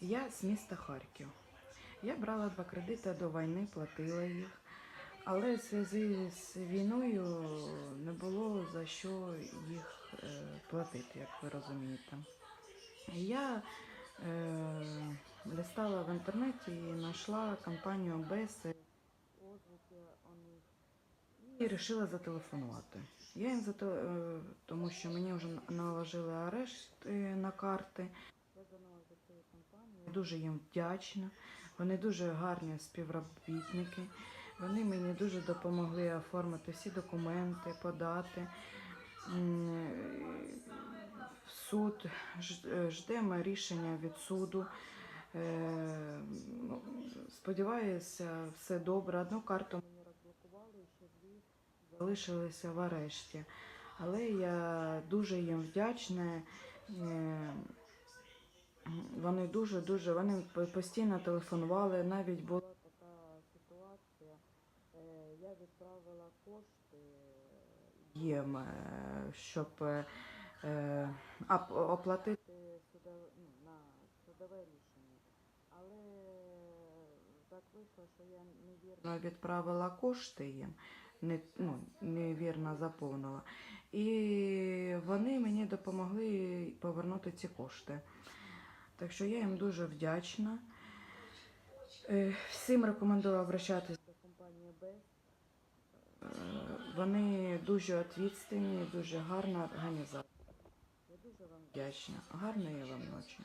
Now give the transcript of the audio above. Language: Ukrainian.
Я з міста Харків. Я брала два кредити до війни, платила їх. Але в зв'язку з війною не було за що їх е, платити, як ви розумієте. Я е, листала в інтернеті і знайшла компанію Беси і вирішила зателефонувати. Я їм зате... е, тому що мені вже наложили арешт е, на карти. Я. Дуже їм вдячна. Вони дуже гарні співробітники. Вони мені дуже допомогли оформити всі документи, подати. В суд е, ждемо рішення від суду. Ну, Сподіваюся, все добре. Одну карту залишилися в арешті. Але я дуже їм вдячна. Е, Вони дуже дуже вони постійно телефонували. Навіть була така ситуація. е, Я відправила кошти їм, е, щоб е, е, оплатити ну, на судове рішення. Але так вийшло, що я невірно відправила кошти їм, не, ну, невірно заповнила. І вони мені допомогли повернути ці кошти. Так що я їм дуже вдячна. Е, Всім рекомендую обращатися до компанії БЕС. Е, Вони дуже відповідальні, дуже гарна організація. Я дуже вам вдячна. Гарної вам ночі.